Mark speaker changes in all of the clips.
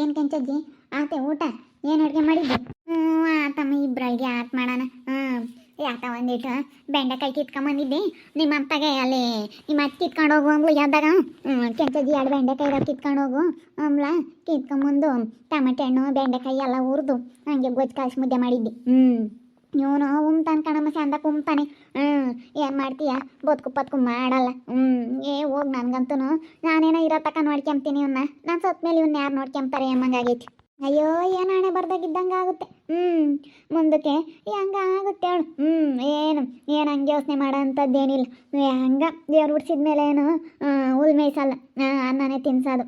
Speaker 1: ಏನು ಕೆಂಚಜ್ಜಿ? ಆತೆ, ಊಟ? ಏನು ಅಡುಗೆ ಮಾಡಿದ್ದೆ? ಹ್ಞೂ ಆತಮ್ಮ ಇಬ್ಬರಿಗೆ ಆತ್ ಮಾಡೋಣ. ಹ್ಞೂ ಯಾತ ಒಂದಿಟ್ಟು ಬೆಂಡೆಕಾಯಿ ಕಿತ್ಕೊಂಬಂದಿದ್ದೆ ನಿಮ್ಮ ಅಪ್ಪಗೆ ಅಲ್ಲಿ ನಿಮ್ಮ ಅತ್ತೆ ಕಿತ್ಕೊಂಡು ಹೋಗು ಅಂದ್ಲು ಯಾವ್ದಾಗ? ಕೆಂಚಜ್ಜಿ ಎರಡು ಬೆಂಡೆಕಾಯಿ ಕಿತ್ಕೊಂಡು ಹೋಗು ಅಂಬ್ಲ ಕಿತ್ಕೊಂಬಂದು ಟಮಟೆ ಹಣ್ಣು, ಬೆಂಡೆಕಾಯಿ ಎಲ್ಲ ಹುರಿದು ಹಂಗೆ ಗೊಜ್ಜು ಕಾಯಿಸಿ ಮುದ್ದೆ ಮಾಡಿದ್ದೆ. ಹ್ಞೂ ಇವನು ಉಮ್ತಾನೆ ಕಣಮ್ಮ ಚಂದಕ್ಕೆ ಉಮ್ತಾನೆ ಹ್ಞೂ ಏನು ಮಾಡ್ತೀಯ? ಬದುಕು ಪತ್ಕು ಮಾಡಲ್ಲ. ಹ್ಞೂ ಏ, ಹೋಗಿ ನನಗಂತೂ ನಾನೇನೋ ಇರೋ ತಕ ನೋಡ್ಕೊಂತೀನಿ ಇವನ್ನ ನಾನು ಸತ್ ಮೇಲೆ ಇವನ್ನ ಯಾರು ನೋಡ್ಕೊಂತಾರೆ ಎಮ್ಮಂಗಾಗೈತಿ ಅಯ್ಯೋ, ಏನು ಹಣೆ ಬರ್ದಾಗಿದ್ದಂಗೆ ಆಗುತ್ತೆ. ಹ್ಞೂ ಮುಂದಕ್ಕೆ ಹೆಂಗ ಆಗುತ್ತೆ ಅವಳು. ಹ್ಞೂ ಏನು ಏನು ಹಂಗೆ ಯೋಚನೆ ಮಾಡೋ ಅಂಥದ್ದೇನಿಲ್ಲ ಹಂಗೆ ದೇವ್ರು ಹುಡ್ಸಿದ ಮೇಲೆ ಏನು ಹುಲ್ ಮೇಯ್ಸಲ್ಲ ಅನ್ನನೇ ತಿನ್ಸೋದು.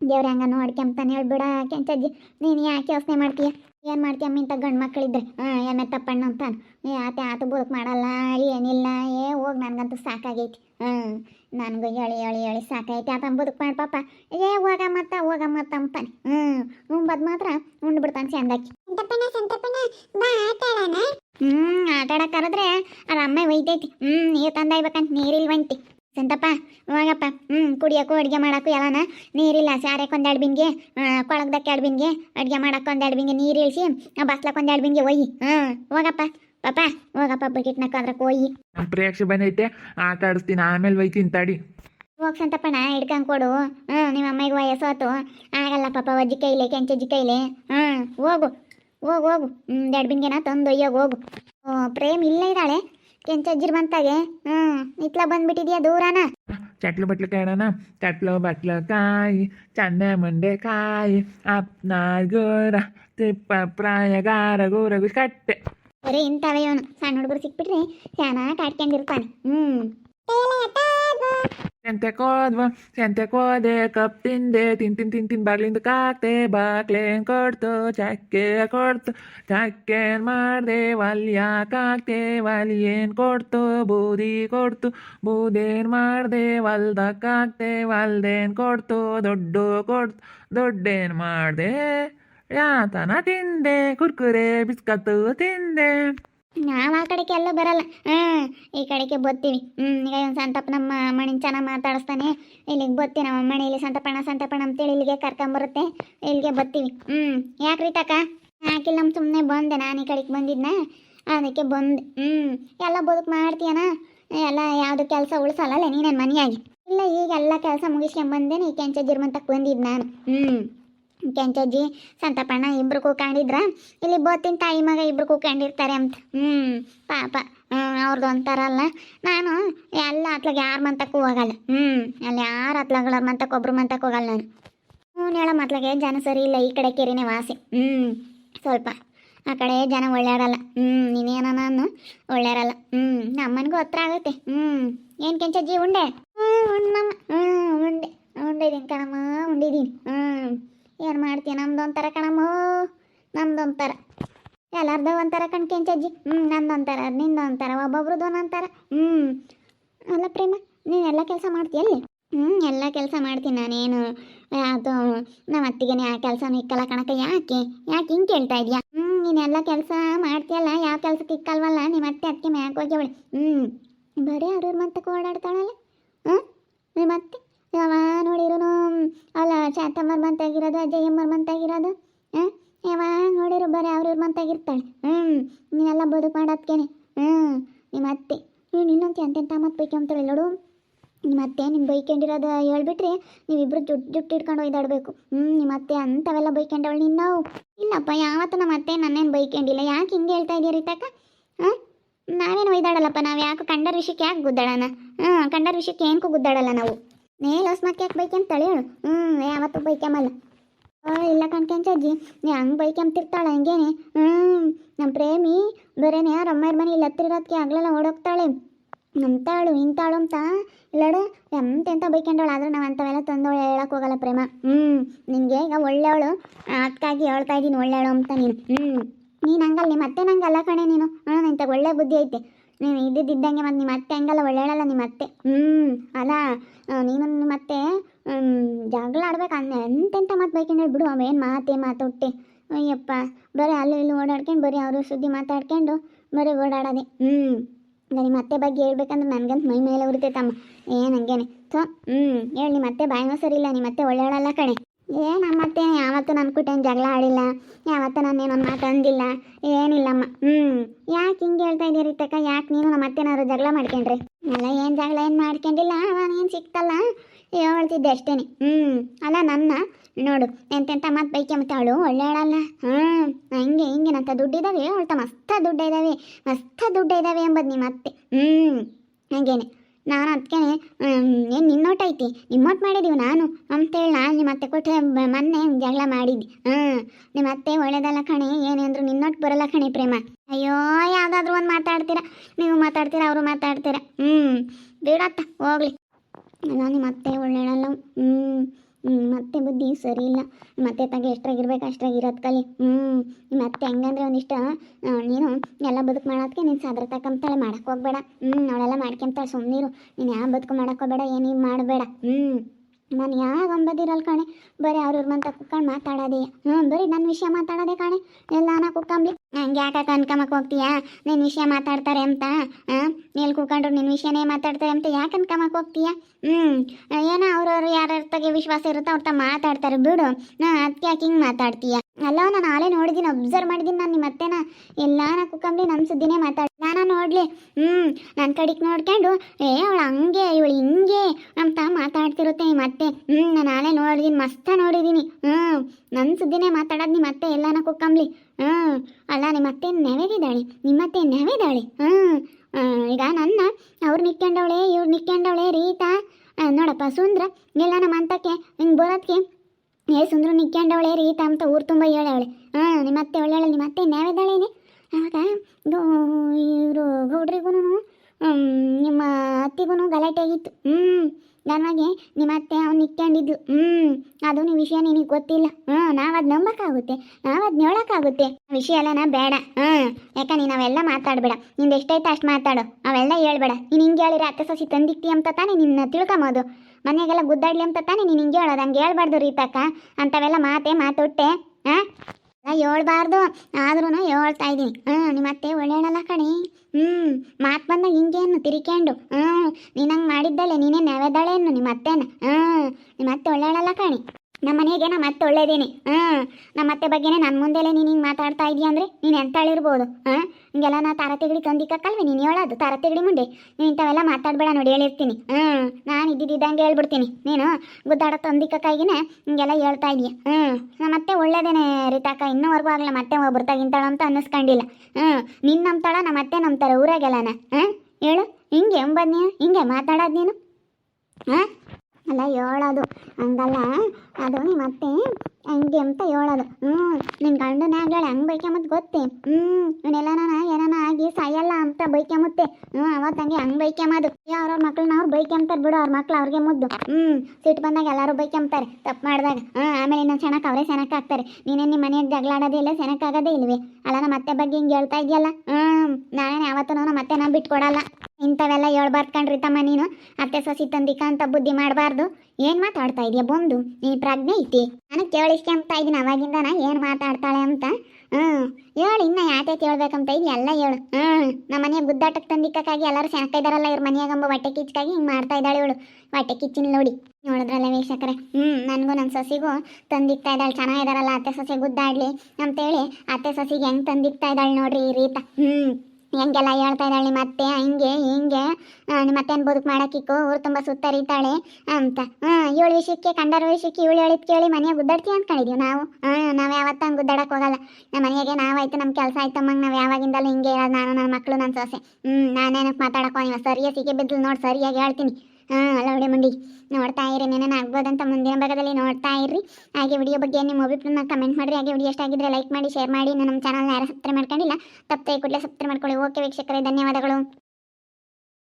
Speaker 1: ದೇವ್ರ ಹೆಂಗ ನೋಡ್ಕೊಂತಾನೆ ಹೇಳ್ಬಿಡ ಕೆಂಚಜ್ಜಿ ನೀನು ಯಾಕೆ ಯೋಚನೆ ಮಾಡ್ತೀಯ? ಏನು ಮಾಡ್ತೀಯಮ್ಮ ಇಂಥ ಗಂಡು ಮಕ್ಕಳಿದ್ರೆ ಹಾಂ ಎಮ್ಮೆ ತಪ್ಪಣ್ಣ ಅಂತಾನೆ. ಏ ಆತ ಆತ ಬದುಕು ಮಾಡಲ್ಲ ಏನಿಲ್ಲ. ಏ ಹೋಗಿ ನನಗಂತೂ ಸಾಕಾಗೈತಿ. ಹಾಂ ನನಗೂ ಹೇಳಿ ಹೇಳಿ ಹೇಳಿ ಸಾಕೈತಿ ಆತ ಬದುಕು ಮಾಡಿ ಪಾಪ. ಏ ಹೋಗಮ್ಮತ್ತ ಹೋಗಮ್ಮತ್ತ ಹೋಗ ಮತ್ತ ಅಂತಾನೆ. ಹ್ಞೂ ಉಂಬದ್ ಮಾತ್ರ ಉಂಡು ಬಿಡ್ತಾನೆ ಚಂದಾಕಿ. ಹ್ಞೂ ಆಟ ಆಡಕ್ಕೆ ಕರೆದ್ರೆ ಅದು ಅಮ್ಮ ಒಯ್ದೈತಿ ಹ್ಞೂ ನೀರು ತಂದಾಯ್ಬೇಕಂತ ನೀರಿಲ್ವಂತಿ. ಸಂತಪ್ಪ ಹೋಗಪ್ಪ. ಹ್ಞೂ ಕುಡಿಯೋಕ್ಕೂ ಅಡುಗೆ ಮಾಡೋಕ್ಕೂ ಎಲ್ಲನ ನೀರಿಲ್ಲ. ಸ್ಯಾರಕ್ಕೆ ಒಂದೆರಡು ಬಿಂಗೆ ಕೊಳಗ್ದಕ್ಕೆ ಎರಡು ಬಿಂಗೆ ಅಡುಗೆ ಮಾಡೋಕ್ಕೆ ಒಂದೆರಡು ಬಿಂಗೆ ನೀರು ಇಳಿಸಿ ಬಸ್ಲಕ್ಕೆ ಒಂದೆರಡು ಬಿಂಗೆ ಒಯ್ಯಿ ಹ್ಞೂ ಹೋಗಪ್ಪ. ಪಾಪ ಹೋಗಪ್ಪ ಬಕೆಟ್ನಾಕ ಅದ್ರಕ್ಕೆ ಒಯ್ಯಿ
Speaker 2: ಪ್ರೇಕ್ಷೆ ಬಂದೈತೆ ಆಟ ಆಡಿಸ್ತೀನಿ. ಆಮೇಲೆ ಒಯ್ತೀನಿ ತಡಿ
Speaker 1: ಹೋಗ್ ಸಂತಪ್ಪಣ ಹಿಡ್ಕೊಂಡ್ ಕೊಡು. ಹ್ಞೂ ನಿಮ್ಮ ಅಮ್ಮಗೆ ವಯಸ್ಸೋತು ಆಗಲ್ಲ ಪಾಪ ಅಜ್ಜಿ ಕೈಲಿ ಕೆಂಚಜ್ಜಿ ಕೈಲಿ. ಹ್ಞೂ ಹೋಗು. ಹೋಗು ಹೋಗು. ಹ್ಞೂ ಎರಡು ಬಿನ್ಗೆನ ತಂದು ಒಯ್ಯೋಗಿ ಹೋಗು. ಪ್ರೇಮ್ ಇಲ್ಲೇ ಇದ್ದಾಳೆ? ಕೆಂಚಜ್ಜಿರ್ ಬಂತಾಗೆ ಹ್ಮ್ ಇತ್ಲ ಬಂದ್ಬಿಟ್ಟಿದ್ಯಾ ದೂರನ?
Speaker 2: ಚಟ್ಲು ಬಟ್ಲು ಕೇಳೋಣ. ಚಟ್ಲು ಬಟ್ಲು ಕಾಯಿ ಚಂದೆ ಮುಂಡೆ ಕಾಯಿ ಅಪ್ನ ಗೋರ ತಿಪ್ಪ ಪ್ರಾಯಗಾರ ಗೋರಗು ಕಟ್ಟೆ.
Speaker 1: ಬರೀ ಇಂಥವೇ ಇವನು. ಸಣ್ಣ ಹುಡುಗರು ಸಿಕ್ಬಿಟ್ರೆ ಚೆನ್ನಾಗಿ ಆಡ್ಕೊಂಡಿರ್ತಾನೆ ಹ್ಞೂ
Speaker 2: ಸಂತೆ ಕೋದ್ವ ಸಂತೆ ಕೋದೆ ಕಪ್ ತಿಂದೆ ತಿನ್ ತಿನ್ ತಿನ್ ತಿನ್ ಬಾಗ್ಲಿಂದ ಕಾಕ್ತೆ ಬಾಕ್ಲೇನ್ ಕೊಡ್ತು ಚಕ್ಕೆ ಕೊಡ್ತು ಚಕ್ಕೇನ್ ಮಾಡ್ದೆ ವಲ್ಯ ಕಾಕ್ತೆ ವಲಿಯೇನ್ ಕೊಡ್ತು ಬೂದಿ ಕೊಡ್ತು ಬೂದೇನ್ ಮಾಡ್ದೆ ವಲ್ದ ಕಾಕ್ತೆ ವಲ್ದೇನ್ ಕೊಡ್ತು ದೊಡ್ಡು ಕೊಡ್ತು ದೊಡ್ಡೇನ್ ಮಾಡ್ದೆ ಯಾತನ ತಿಂದೆ ಕುರ್ಕುರೆ ಬಿಸ್ಕತ್ತು ತಿಂದೆ
Speaker 1: ಕಡೆಗೆ ಎಲ್ಲ ಬರಲ್ಲ. ಹಾಂ, ಈ ಕಡೆಗೆ ಬತ್ತೀವಿ. ಹ್ಞೂ ಈಗ ಇವ್ನು ಸಂತಪ್ಪ ನಮ್ಮ ಮಣಿನ ಚೆನ್ನಾಗಿ ಮಾತಾಡಿಸ್ತಾನೆ. ಇಲ್ಲಿಗೆ ಬತ್ತಿ ನಮ್ಮ ಮನೆ ಇಲ್ಲಿ ಸಂತಪಣ ಸಂತಪಣ ಅಂತೇಳಿ ಇಲ್ಲಿಗೆ ಕರ್ಕೊಂಬರುತ್ತೆ. ಇಲ್ಲಿಗೆ ಬತ್ತೀವಿ. ಹ್ಞೂ ಯಾಕ್ರಿ ತಕ್ಕ ಯಾಕಿಲ್ಲ ನಮ್ಮ ಸುಮ್ಮನೆ ಬಂದೆ, ನಾನು ಈ ಕಡೆಗೆ ಬಂದಿದ್ನ? ಅದಕ್ಕೆ ಬಂದೆ. ಹ್ಞೂ ಎಲ್ಲ ಬದುಕು ಮಾಡ್ತೀಯನ? ಎಲ್ಲ ಯಾವುದು ಕೆಲಸ ಉಳಿಸಲ್ಲ ನೀನೇನು ಮನೆಯಾಗಿ? ಇಲ್ಲ, ಈಗ ಎಲ್ಲ ಕೆಲಸ ಮುಗಿಸ್ಕೊಂಬಂದೇನೆ ಈ ಕೆಂಚ ಜಿರ್ಮಂತಕ್ಕೆ ಬಂದಿದ್ದು ನಾನು. ಹ್ಞೂ ಕೆಂಚಜ್ಜಿ ಸಂತಪಣ್ಣ ಇಬ್ರು ಕೂಕೊಂಡಿದ್ರ. ಇಲ್ಲಿ ಬೋತಿನ ತಾಯಿ ಮಗ ಇಬ್ರು ಕೂಕೊಂಡಿರ್ತಾರೆ ಅಂತ. ಹ್ಞೂ ಪಾಪ. ಅವ್ರದ್ದು ಅಂತಾರಲ್ಲ ನಾನು ಎಲ್ಲ ಅತ್ಲಾಗ ಯಾರ ಮಂತಕ್ಕೂ ಹೋಗಲ್ಲ. ಹ್ಞೂ ಅಲ್ಲಿ ಯಾರು ಅತ್ಲಗಳ ಮಂತಕ್ಕೆ ಒಬ್ರು ಮಂತಕ್ಕೆ ಹೋಗಲ್ಲ ನಾನು. ಹ್ಞೂ ಹೇಳೋ ಮತ್ಲಾಗೆ ಜನ ಸರಿ ಇಲ್ಲ ಈ ಕಡೆ ಕೆರೆನೇ ವಾಸಿ. ಹ್ಞೂ ಸ್ವಲ್ಪ. ಆ ಕಡೆ ಜನ ಒಳ್ಳೆಯರಲ್ಲ ಹ್ಞೂ ನೀನೇನ ನಾನು ಒಳ್ಳೆಯರಲ್ಲ ಹ್ಞೂ ನಮ್ಮನಿಗೂ ಹತ್ರ ಆಗುತ್ತೆ ಹ್ಞೂ ಏನು ಕೆಂಚಜ್ಜಿ ಉಂಡೆ? ಹ್ಞೂ ಉಣ್ಣಮ್ಮ ಹ್ಞೂ ಉಂಡೆ. ಉಂಡಿದ್ದೀನಿ ಕಣಮ್ಮ ಉಂಡಿದ್ದೀನಿ ಹ್ಞೂ ಏನು ಮಾಡ್ತೀಯ? ನಮ್ದು ಒಂಥರ ಕಣಮ್ಮ. ನಮ್ದು ಒಂಥರ ಎಲ್ಲಾರ್ದು ಒಂಥರ ಕಣ್ ಕೆಂಚಜ್ಜಿ. ಹ್ಞೂ ನಂದು ಒಂಥರ ನಿಂದು ಒಂಥರ ಒಬ್ಬೊಬ್ರದ್ದು ಒಂದೊಂಥರ. ಹ್ಞೂ ಅಲ್ಲ ಪ್ರೇಮ, ನೀನು ಎಲ್ಲ ಕೆಲಸ ಮಾಡ್ತೀಯಲ್ಲಿ ಹ್ಞೂ ಎಲ್ಲ ಕೆಲಸ ಮಾಡ್ತೀನಿ ನಾನೇನು. ಅದು ನಮ್ಮ ಅತ್ತಿಗೆನೇ ಆ ಕೆಲಸನೂ ಇಕ್ಕಲ್ಲ ಕಣಕ ಯಾಕೆ? ಯಾಕೆ ಹಿಂಗೆ ಕೇಳ್ತಾ ಇದೆಯಾ? ಹ್ಞೂ ಎಲ್ಲ ಕೆಲಸ ಮಾಡ್ತೀಯಲ್ಲ, ಯಾವ ಕೆಲಸಕ್ಕೆ ಇಕ್ಕಲ್ವಲ್ಲ? ನಿಮ್ಮ ಅತ್ತೆ ಅದಕ್ಕೆ ಮ್ಯಾಕ್ ಹೋಗಿ ಹ್ಞೂ ಬರೀ ಅವ್ರವ್ರ ಮತ್ತೆ ಓಡಾಡ್ತಾಳಲ್ಲ? ಹ್ಞೂ ನಿಮ್ಮ ಅತ್ತೆ? ಯಾವ ನೋಡಿರೋನು, ಅಲ್ಲ ಚಾತಮ್ಮರ್ ಮಂತಾಗಿರೋದು ಅಜ್ಜಯ್ಯಮ್ಮರ್ ಮಂತಾಗಿರೋದು, ಹಾಂ? ಯಾವಾಗ ನೋಡಿರು ಬರೀ ಅವ್ರವ್ರ ಮಂತಾಗಿರ್ತಾಳೆ. ಹ್ಞೂ ನೀನೆಲ್ಲ ಬದುಕು ಮಾಡೋದ್ಕೇನೆ. ಹ್ಞೂ ನಿಮ್ಮ ಅತ್ತೆ ನೀನು ಇನ್ನೊಂದು ಎಂತೆಂಥ ಮತ್ತೆ ಬೈಕೊಂತಾಳೆ ನೋಡು. ನಿಮ್ಮ ಅತ್ತೆ ನಿಮ್ಮ ಬೈಕೊಂಡಿರೋದು ಹೇಳ್ಬಿಟ್ರೆ ನೀವಿಬ್ರು ಜುಟ್ಟು ಜುಟ್ಟು ಇಟ್ಕೊಂಡು ಒಯ್ದಾಡಬೇಕು. ಹ್ಞೂ ನಿಮ್ಮ ಅತ್ತೆ ಅಂಥವೆಲ್ಲ ಬೈಕೊಂಡವಳು ನೀನು ನಾವು ಇಲ್ಲಪ್ಪ, ಯಾವತ್ತೂ ನಮ್ಮ ಅತ್ತೆ ನನ್ನೇನು ಬೈಕೊಂಡಿಲ್ಲ. ಯಾಕೆ ಹಿಂಗೆ ಹೇಳ್ತಾ ಇದ್ದೀರಿ ತಕ್ಕ ಹಾಂ? ನಾವೇನು ಒಯ್ದಾಡಲ್ಲಪ್ಪ ನಾವು ಯಾಕೆ ಕಂಡರ ವಿಷಯಕ್ಕೆ ಯಾಕೆ ಗುದ್ದಾಡೋಣ? ಹ್ಞೂ ಕಂಡರ ವಿಷಯಕ್ಕೆ ಏನಕ್ಕೂ ಗುದ್ದಾಡಲ್ಲ ನಾವು. ನೇಲ್ ಮಾಡ್ಕ್ಯಾಕೆ ಯಾಕೆ ಅಂತ ಹೇಳು. ಹ್ಞೂ ಯಾವತ್ತೂ ಬೈಕ್ಯಾಮಲ್ಲ ಇಲ್ಲ ಅಜ್ಜಿ ನೀ ಹಂಗೆ ಬೈಕೊಂತಿರ್ತಾಳೆ ಹಂಗೇನೆ. ಹ್ಞೂ ನಮ್ಮ ಪ್ರೇಮಿ, ಬರೇನೆ ಅಮ್ಮರ ಮನೆ ಇಲ್ಲಿ ಹತ್ತಿರೋದಕ್ಕೆ ಆಗಲೆಲ್ಲ ಓಡೋಗ್ತಾಳೆ. ಅಂತಾಳು, ಇಂತಾಳು ಅಂತ. ಇಲ್ಲಡು, ಎಂತೆಂತ ಬೈಕೊಂಡವಳು ಆದರೂ ನಾವು ಅಂಥವೆಲ್ಲ ತಂದವಳು ಹೇಳಕ್ಕೆ ಹೋಗಲ್ಲ ಪ್ರೇಮ. ಹ್ಞೂ ನಿನಗೆ ಈಗ ಒಳ್ಳೆಯವಳು ಅದಕ್ಕಾಗಿ ಹೇಳ್ತಾ ಇದ್ದೀನಿ ಒಳ್ಳೆಯವಳು ಅಂತ ನೀನು. ಹ್ಞೂ ನೀನು ಹಂಗಲ್ಲ ಮತ್ತೆ ನಂಗೆ ಅಲ್ಲ ಕಣೆ ನೀನು. ಹ್ಞೂ ಇಂಥ ಒಳ್ಳೆ ಬುದ್ಧಿ ಐತೆ. ನೀನು ಇದ್ದಿದ್ದಂಗೆ ಮತ್ತು ನಿಮ್ಮ ಅತ್ತೆ ಹಂಗಲ್ಲ ಒಳ್ಳೆಯಳಲ್ಲ ನಿಮ್ಮ ಅತ್ತೆ. ಹ್ಞೂ ಅಲ್ಲ ನೀನು ನಿಮ್ಮ ಅತ್ತೆ ಜಗಳ ಆಡ್ಬೇಕು ಅನ್ನ ಎಂತೆಂಥ ಮಾತು ಬೈಕೊಂಡು ಬಿಡು ಅವೇನು ಮಾತೇ ಮಾತೊಟ್ಟೆ. ಅಯ್ಯಪ್ಪ, ಬರೀ ಅಲ್ಲೂ ಇಲ್ಲಿ ಓಡಾಡ್ಕೊಂಡು ಬರೀ ಅವರು ಸುದ್ದಿ ಮಾತಾಡ್ಕೊಂಡು ಬರೀ ಓಡಾಡೋದೆ. ಹ್ಞೂ ನಿಮ್ಮ ಅತ್ತೆ ಬಗ್ಗೆ ಹೇಳ್ಬೇಕಂದ್ರೆ ನನಗಂತ ಮೈ ಮೇಲೆ ಉರಿತೈತಮ್ಮ. ಏನು ಹಂಗೇನೆ. ಥೋ ಹ್ಞೂ ಹೇಳಿ, ನಿಮ್ಮ ಅತ್ತೆ ಬಾಯಿನೂ ಸರಿ ಇಲ್ಲ, ನಿಮ್ಮ ಅತ್ತೆ ಒಳ್ಳೆಯಳಲ್ಲ ಕಣೆ. ಏ ನಮ್ಮತ್ತೆ ಯಾವತ್ತೂ ನನ್ನ ಕುಟೇನು ಜಗಳ ಆಡಿಲ್ಲ. ಯಾವತ್ತೂ ನಾನು ಏನೊಂದು ಮಾತು ಅಂದಿಲ್ಲ. ಏನಿಲ್ಲಮ್ಮ ಹ್ಞೂ ಯಾಕೆ ಹಿಂಗೆ ಹೇಳ್ತಾ ಇದ್ದೀರಿ ತಕ್ಕ ಯಾಕೆ ನೀನು ನಮ್ಮ ಅತ್ತೆನಾದ್ರು ಜಗಳ ಮಾಡ್ಕೊಂಡ್ರಿ? ಅಲ್ಲ, ಏನು ಜಗಳ ಏನು ಮಾಡ್ಕೊಂಡಿಲ್ಲ? ಏನು ಸಿಕ್ತಲ್ಲ? ಹೇಳ್ತಿದ್ದೆ ಅಷ್ಟೇನೆ. ಹ್ಞೂ ಅಲ್ಲ, ನನ್ನ, ನೋಡು ಎಂತೆಂಥ ಮತ್ತೆ ಅವಳು ಒಳ್ಳೆ ಹೇಳಲ್ಲ ಹ್ಞೂ ಹಂಗೆ ಹಿಂಗೆ ನಂತ ದುಡ್ಡಿದ್ದಾವೆ ಅವಳ್ತ ಮಸ್ತ ದುಡ್ಡು ಇದ್ದಾವೆ ಮಸ್ತ ದುಡ್ಡು ಇದ್ದಾವೆ ಎಂಬುದು ನಿಮ್ಮ ಅತ್ತೆ. ಹ್ಞೂ ಹಂಗೇನೆ. ನಾನು ಅದಕ್ಕೆ ಏನು ನಿನ್ನೋಟ ಐತಿ? ನಿಮ್ಮೋಟ್ ಮಾಡಿದೀವಿ ನಾನು. ಅಂತೇಳಿ ನಾನು ನಿಮ್ಮ ಅತ್ತೆ ಕೊಟ್ಟು ಮೊನ್ನೆ ಜಗಳ ಮಾಡಿದ್ದೆ ಹ್ಞೂ ನಿಮ್ಮ ಅತ್ತೆ ಒಳ್ಳೇದಲ್ಲ ಕಣೆ, ಏನೇ ನಿನ್ನ ನಿನ್ನೋಟ್ ಬರಲ್ಲ ಕಣೆ ಪ್ರೇಮ. ಅಯ್ಯೋ, ಯಾವುದಾದ್ರೂ ಒಂದು ಮಾತಾಡ್ತೀರಾ. ನೀವು ಮಾತಾಡ್ತೀರಾ, ಅವರು ಮಾತಾಡ್ತೀರಾ. ಹ್ಞೂ ಬಿಡತ್ತ, ಹೋಗ್ಲಿ. ನಾನು ನಿಮ್ಮ ಅತ್ತೆ ಒಳ್ಳೆಯಲ್ಲ ಹ್ಞೂ ನಿಮ್ಮ ಅತ್ತೆ ಬುದ್ಧಿ ಸರಿ ಇಲ್ಲ. ಮತ್ತೆ ತಗೆ ಎಷ್ಟ್ರಾಗಿರ್ಬೇಕು ಅಷ್ಟ್ರಾಗಿ ಇರೋದು ಕಲಿ. ಹ್ಞೂ ಮತ್ತೆ ಹೆಂಗಂದ್ರೆ ಒಂದಿಷ್ಟ ನೀನು ಎಲ್ಲ ಬದುಕು ಮಾಡೋದಕ್ಕೆ ನೀನು ಸಾದ್ರ ತಕ್ಕಂತಾಳೆ ಮಾಡಕ್ಕೆ ಹೋಗ್ಬೇಡ. ಹ್ಞೂ ಅವಳೆಲ್ಲ ಮಾಡ್ಕೊಂತಾಳೆ ಸುಮ್ಮನಿರು ನೀನು ಯಾವ ಬದುಕು ಮಾಡಕ್ಕೆ ಹೋಗ್ಬೇಡ, ಏನು ಮಾಡಬೇಡ. ಹ್ಞೂ ನಾನು ಯಾವಾಗ ಅಂಬದಿರಲ್ಲ ಕಾಣೆ? ಬರೀ ಅವ್ರ ಮಂತ ಕುತ್ಕೊಂಡು ಮಾತಾಡೋದೇ. ಹ್ಞೂ ಬರೀ ನನ್ನ ವಿಷಯ ಮಾತಾಡೋದೇ ಕಾಣೆ. ಎಲ್ಲ ಕುಕ್ಕಂಬ್ಲಿ. ನಂಗೆ ಯಾಕೆ ಅನ್ಕಮಕ್ಕೆ ಹೋಗ್ತೀಯಾ? ನಿನ್ನ ವಿಷಯ ಮಾತಾಡ್ತಾರೆ ಅಂತ. ಹಾಂ ಎಲ್ಲಿ ಕುಕ್ಕಂಡ್ರು ನಿನ್ನ ವಿಷಯನೇ ಮಾತಾಡ್ತಾರೆ ಅಂತ ಯಾಕೆ ಅನ್ಕಮಕ್ಕೆ ಹೋಗ್ತೀಯಾ? ಹ್ಞೂ ಏನೋ ಅವ್ರವ್ರು ಯಾರ್ಯಾರ ತಗೆ ವಿಶ್ವಾಸ ಇರುತ್ತೋ ಅವ್ರ ತ ಮಾತಾಡ್ತಾರೆ ಬಿಡು. ನಾ ಅದಕ್ಕೆ ಯಾಕೆ ಹಿಂಗೆ ಮಾತಾಡ್ತೀಯ? ಅಲ್ಲ, ನಾನು ನಾಳೆ ನೋಡಿದ್ದೀನಿ ಅಬ್ಸರ್ವ್ ಮಾಡಿದ್ದೀನಿ ನಾನು ನಿಮ್ಮ ಅತ್ತೆನ. ಎಲ್ಲಾನ ಕುಕ್ಕಂಬ್ಲಿ ನನ್ನ ಸುದ್ದಿನೇ ಮಾತಾಡಿ ನಾನು ನೋಡಲಿ. ಹ್ಞೂ ನನ್ನ ಕಡೆಗೆ ನೋಡ್ಕೊಂಡು, ಏ, ಅವಳು ಹಂಗೆ, ಇವಳು ಹಿಂಗೆ ಅಂತ ಮಾತಾಡ್ತಿರುತ್ತೆ ನಿಮ್ಮ ಅತ್ತೆ. ಹ್ಞೂ ನಾನು ನಾಳೆ ನೋಡಿದ್ದೀನಿ ಮಸ್ತ ನೋಡಿದ್ದೀನಿ ಹ್ಞೂ ನನ್ನ ಸುದ್ದಿನೇ ಮಾತಾಡೋದು ನಿಮ್ಮ ಅತ್ತೆ ಎಲ್ಲಾನ ಕುಕ್ಕಂಬ್ಲಿ ಹ್ಞೂ ಅಲ್ಲ ನಿಮ್ಮ ಅತ್ತೆ ನೆವೆದಿದ್ದಾಳೆ ನಿಮ್ಮ ಅತ್ತೆ ನೆವೆದಾಳೆ ಹ್ಞೂ ಈಗ ನನ್ನ, ಅವ್ರು ನಿಕ್ಕೊಂಡವಳೆ ಇವ್ರು ನಿಕ್ಕೊಂಡವಳೆ ರೀತಾ. ನೋಡಪ್ಪ, ಸುಂದ್ರ, ಎಲ್ಲ ನಮ್ಮ ಅಂತಕ್ಕೆ ಹಿಂಗೆ ಬರೋದಕ್ಕೆ ಏ ಸುಂದ್ರು ನಿಕ್ಕೊಂಡವಳೆ ರೀ ಅಂತ ಊರು ತುಂಬ ಹೇಳವಳೆ. ಹಾಂ ನಿಮ್ಮ ಅತ್ತೆ ಒಳ್ಳೆ ನಿಮ್ಮ ಅತ್ತೆ ನ್ಯಾವೇದಾಳೇನೆ ಆವಾಗ ಇವರು ಗೌಡ್ರಿಗೂ ನಿಮ್ಮ ಅತ್ತಿಗೂ ಗಲಾಟೆ ಆಗಿತ್ತು. ಹ್ಞೂ ನನಗೆ ನಿಮ್ಮ ಅತ್ತೆ ಅವ್ನು ಇಟ್ಕೊಂಡಿದ್ದು ಹ್ಞೂ ಅದು ನಿಮ್ಮ ವಿಷಯ ನಿನಗೆ ಗೊತ್ತಿಲ್ಲ. ಹ್ಞೂ ನಾವು ಅದು ನಂಬಕ್ಕಾಗುತ್ತೆ. ನಾವು ಅದು ನೋಡೋಕ್ಕಾಗುತ್ತೆ ವಿಷಯ ಎಲ್ಲನ ಬೇಡ. ಹ್ಞೂ ಯಾಕೆ ನೀನು ಅವೆಲ್ಲ ಮಾತಾಡಬೇಡ. ನಿಂದು ಎಷ್ಟೈತೆ ಅಷ್ಟು ಮಾತಾಡು. ಅವೆಲ್ಲ ಹೇಳ್ಬೇಡ. ನೀನು ಹಿಂಗೆ ಹೇಳಿದ್ರೆ ಅತ್ತೆ ಸಸಿ ತಂದಿಕ್ತಿ ಅಂತ ತಾನೇ ನಿನ್ನ ತಿಳ್ಕೊಂಬೋದು ಮನೆಗೆಲ್ಲ ಗುದ್ದಾಡ್ಲಿ ಅಂತ ತಾನೇ ನೀನು ಹಿಂಗೆ ಹೇಳೋದು. ಹಂಗೆ ಹೇಳ್ಬಾರ್ದು ರೀತಕ್ಕ. ಅಂಥವೆಲ್ಲ ಮಾತೆ ಮಾತುಟ್ಟೆ. ಹಾಂ? ಹೇಳ್ಬಾರ್ದು. ಆದ್ರೂ ಹೇಳ್ತಾ ಇದ್ದೀನಿ. ಹ್ಞೂ ನಿಮ್ಮ ಅತ್ತೆ ಒಳ್ಳೆಯಣಲ್ಲ ಕಣಿ. ಹ್ಞೂ ಮಾತು ಬಂದಾಗ ಹಿಂಗೇನು ತಿರ್ಕೊಂಡು ಹ್ಞೂ ನೀನು ಹಂಗೆ ಮಾಡಿದ್ದಲೆ ನೀನೇ ನೆವೆದಾಳೇನು ನಿಮ್ಮ ಅತ್ತೆನ ಹ್ಞೂ ನಿಮ್ಮ ಅತ್ತೆ ಒಳ್ಳೆಯಳಲ್ಲ ಕಣೆ. ನಮ್ಮ ಮನೆಗೆ ನಮ್ಮ ಅತ್ತೆ ಒಳ್ಳೇದೇನೆ. ಹ್ಞೂ ನಮ್ಮ ಅತ್ತೆ ಬಗ್ಗೆನೇ ನನ್ನ ಮುಂದೆಲೆ ನೀನು ಹಿಂಗೆ ಮಾತಾಡ್ತಾ ಇದೀಯ ಅಂದರೆ ನೀನು ಎಂತಾಳಿರ್ಬೋದು. ಹಾಂ, ಹಿಂಗೆಲ್ಲ ನಾ ತಾರತಿಗಡಿ ತಂದಿಕ್ಕಲ್ವೇ ನೀನು ಹೇಳೋದು? ತಾರತಿಗಡಿ ಮುಂದೆ? ನೀನು ಇಂಥವೆಲ್ಲ ಮಾತಾಡಬೇಡ ನೋಡಿ ಹೇಳಿರ್ತೀನಿ. ಹ್ಞೂ ನಾನು ಇದ್ದಿದ್ದಂಗೆ ಹೇಳ್ಬಿಡ್ತೀನಿ. ನೀನು ಗುದ್ದಾಡ ತಂದಿಕ್ಕಾಗಿನೇ ಹಿಂಗೆಲ್ಲ ಹೇಳ್ತಾ ಇದೀಯ. ಹ್ಞೂ ನಮ್ಮ ಅತ್ತೆ ಒಳ್ಳೇದೇನೆ ರೀತಾಕ ಇನ್ನೂವರೆಗೂ ಆಗಲ್ಲ ಮತ್ತೆ ಒಬ್ಬರ್ತಾಗಿಂತಾಳ ಅಂತ ಅನ್ನಿಸ್ಕೊಂಡಿಲ್ಲ. ಹ್ಞೂ ನಿನ್ನ ನಂಬ್ತಾಳ ನಮ್ಮ ಅತ್ತೆ ನಂಬ್ತಾರೆ ಊರಾಗೆಲ್ಲನ? ಹಾಂ, ಹೇಳು. ಹಿಂಗೆ ಎಂಬದ್ ನೀನು? ಹಿಂಗೆ ಮಾತಾಡೋದು ನೀನು? ಹಾಂ ಅಲ್ಲ ಹೇಳೋದು. ಹಂಗಲ್ಲ. ಅದು ನಿಮ್ಮ ಅತ್ತೆ ಹಂಗೆ ಅಂತ ಹೇಳೋದು. ಹ್ಞೂ ನಿನ್ನ ಗಂಡನ ಆಗ್ಲಾಳೆ ಹಂಗೆ ಬೈಕೊಂಬತ್ತು ಗೊತ್ತೇ? ಹ್ಞೂ ಇವನ್ನೆಲ್ಲ ಏನಾನ ಆಗಿ ಸಾಯಲ್ಲ ಅಂತ ಬೈಕೊಂಬತ್ತೆ ಹ್ಞೂ ಅವತ್ತು ಹಂಗೆ ಹಂಗೆ ಬೈಕೊಂಬೋದು ಅವ್ರವ್ರ ಮಕ್ಳನ್ನ ಅವ್ರು ಬೈಕೊಂತಾರೆ ಬಿಡು, ಅವ್ರ ಮಕ್ಳು ಅವ್ರಿಗೆ ಮುದ್ದು. ಹ್ಞೂ ಸಿಟ್ಟು ಬಂದಾಗ ಎಲ್ಲರೂ ಬೈಕೊಂತಾರೆ ತಪ್ಪು ಮಾಡಿದಾಗ. ಹಾಂ ಆಮೇಲೆ ಇನ್ನೊಂದು ಸೆಣಕ್ಕೆ ಅವರೇ ಸೆಣಕ್ಕೆ ಹಾಕ್ತಾರೆ. ನೀನೇನು ನಿಮ್ಮ ಮನೆಯಾಗ ಜಗಳಾಡೋದೇ ಇಲ್ಲ ಸೆಣಕ್ಕೆ ಆಗೋದೇ ಇಲ್ವೇ? ಅಲ್ಲ ನಮ್ಮ ಅತ್ತೆ ಬಗ್ಗೆ ಹಿಂಗೆ ಹೇಳ್ತಾ ಇದೆಯಲ್ಲ? ಹ್ಞೂ ನಾನೇನು ಯಾವತ್ತೂ ನಮ್ಮ ಅತ್ತೆ ನಾ ಬಿಟ್ಕೊಡಲ್ಲ. ಇಂಥವೆಲ್ಲ ಹೇಳ್ಬಾರ್ದು ಕಣ್ರಿ ತಮ್ಮ ನೀನು. ಅತ್ತೆ ಸೊಸಿ ತಂದಿಕ ಅಂತ ಬುದ್ಧಿ ಮಾಡಬಾರ್ದು. ಏನು ಮಾತಾಡ್ತಾ ಇದೀಯ ಬಂದು? ನೀ ಪ್ರಜ್ಞೆ ಐತಿ? ನಾನು ಕೇಳಿಸ್ಕೊಂತ ಇದ್ದೀನಿ ಅವಾಗಿಂದ ನಾ ಏನು ಮಾತಾಡ್ತಾಳೆ ಅಂತ. ಹ್ಮ್. ಹೇಳು, ಇನ್ನ ಯಾತೆ ಕೇಳ್ಬೇಕಂತ ಇದು ಎಲ್ಲ ಹೇಳು. ಹ್ಮ್. ನಮ್ಮ ಮನೆಯ ಗುದ್ದಾಟಕ್ಕೆ ತಂದಿಕ್ಕಾಗಿ ಎಲ್ಲರೂ ಸೆಣಕ ಇದಾರಲ್ಲ ಇವ್ರ ಮನೆಯಾಗಂಬ ಹೊಟ್ಟೆ ಕಿಚ್ಕಾಗಿ ಹಿಂಗೆ ಮಾಡ್ತಾ ಇದ್ದಾಳೆ ಇವಳು. ಹೊಟ್ಟೆ ಕಿಚ್ಚಿನ ನೋಡಿ. ನೋಡಿದ್ರಲ್ಲ ವೀಕ್ಷಕರೆ. ಹ್ಮ್, ನನಗೂ ನನ್ನ ಸೊಸಿಗೂ ತಂದಿಕ್ತಾ ಇದ್ದಾಳೆ. ಚೆನ್ನಾಗಿದಾರಲ್ಲ ಅತ್ತೆ ಸೊಸೆ ಗುದ್ದಾಡ್ಲಿ ಅಂತೇಳಿ. ಅತ್ತೆ ಸೊಸಿಗೆ ಹೆಂಗ್ ತಂದಿಕ್ತಾ ಇದ್ದಾಳೆ ನೋಡ್ರಿ ಈ ರೀತ. ಹ್ಞೂ ಹೆಂಗೆಲ್ಲ ಹೇಳ್ತಾ ಇದ್ದಾಳೆ ಮತ್ತೆ ಹಿಂಗೆ ಹಿಂಗೆ. ನಿಮ್ಮ ಅತ್ತೆನ ಬದುಕು ಮಾಡಕ್ಕಿಕ್ಕು ಊರು ತುಂಬ ಸುತ್ತರಿತಾಳೆ ಅಂತ. ಹಾಂ ಏಳು ವಿಷಯಕ್ಕೆ, ಕಂಡರ ವಿಷಯಕ್ಕೆ ಇವಳು ಹೇಳಿದ್ ಕೇಳಿ ಮನೆಯಾಗ ಗುದ್ದಾಡ್ತೀವಿ ಅಂದ್ಕೊಂಡಿದ್ದೀವಿ ನಾವು? ಹಾಂ ನಾವು ಯಾವತ್ತೂ ಹಂಗೆ ಗುದ್ದಾಡಕ್ಕೆ ಹೋಗಲ್ಲ. ನಮ್ಮ ಮನೆಗೆ ನಾವಾಯ್ತು ನಮ್ಮ ಕೆಲಸ ಆಯ್ತಮ್ಮಂಗೆ ನಾವು ಯಾವಾಗಿಂದಲೂ ಹಿಂಗೆ ಹೇಳೋದು ನಾನು ನನ್ನ ಮಕ್ಕಳು ನನ್ನ ಸೊಸೆ. ಹ್ಞೂ ನಾನೇನಕ್ಕೆ ಮಾತಾಡಕ್ಕೆ ನೀವು ಸರಿಯಾಗಿ ಸಿಗಿ ಬಿದ್ದು ನೋಡಿ, ಸರಿಯಾಗಿ ಹೇಳ್ತೀನಿ. ಹಾಂ ಲೌಡಿ ಮಂಡಿ. ನೋಡ್ತಾ ಇರಿ ಏನೇನು ಆಗ್ಬೋದಂತ ಮುಂದಿನ ಭಾಗದಲ್ಲಿ ನೋಡ್ತಾ ಇರ್ರಿ. ಹಾಗೆ ವಿಡಿಯೋ ಬಗ್ಗೆ ನಿಮ್ಮ ಅಭಿಪ್ರಾಯನ ಕಮೆಂಟ್ ಮಾಡಿರಿ. ಹಾಗೆ ವಿಡಿಯೋ ಆಗಿದ್ರೆ ಲೈಕ್ ಮಾಡಿ ಶೇರ್ ಮಾಡಿ. ನಮ್ಮ ಚಾನಲ್ನ ಯಾರು ಸಬ್ಸ್ಕ್ರೈಬ್ ಮಾಡ್ಕೊಂಡಿಲ್ಲ ತಪ್ಪದೆ ಕೂಡಲೇ ಸಬ್ಸ್ಕ್ರೈಬ್ ಮಾಡ್ಕೊಳ್ಳಿ. ಓಕೆ ವೀಕ್ಷಕರೇ, ಧನ್ಯವಾದಗಳು.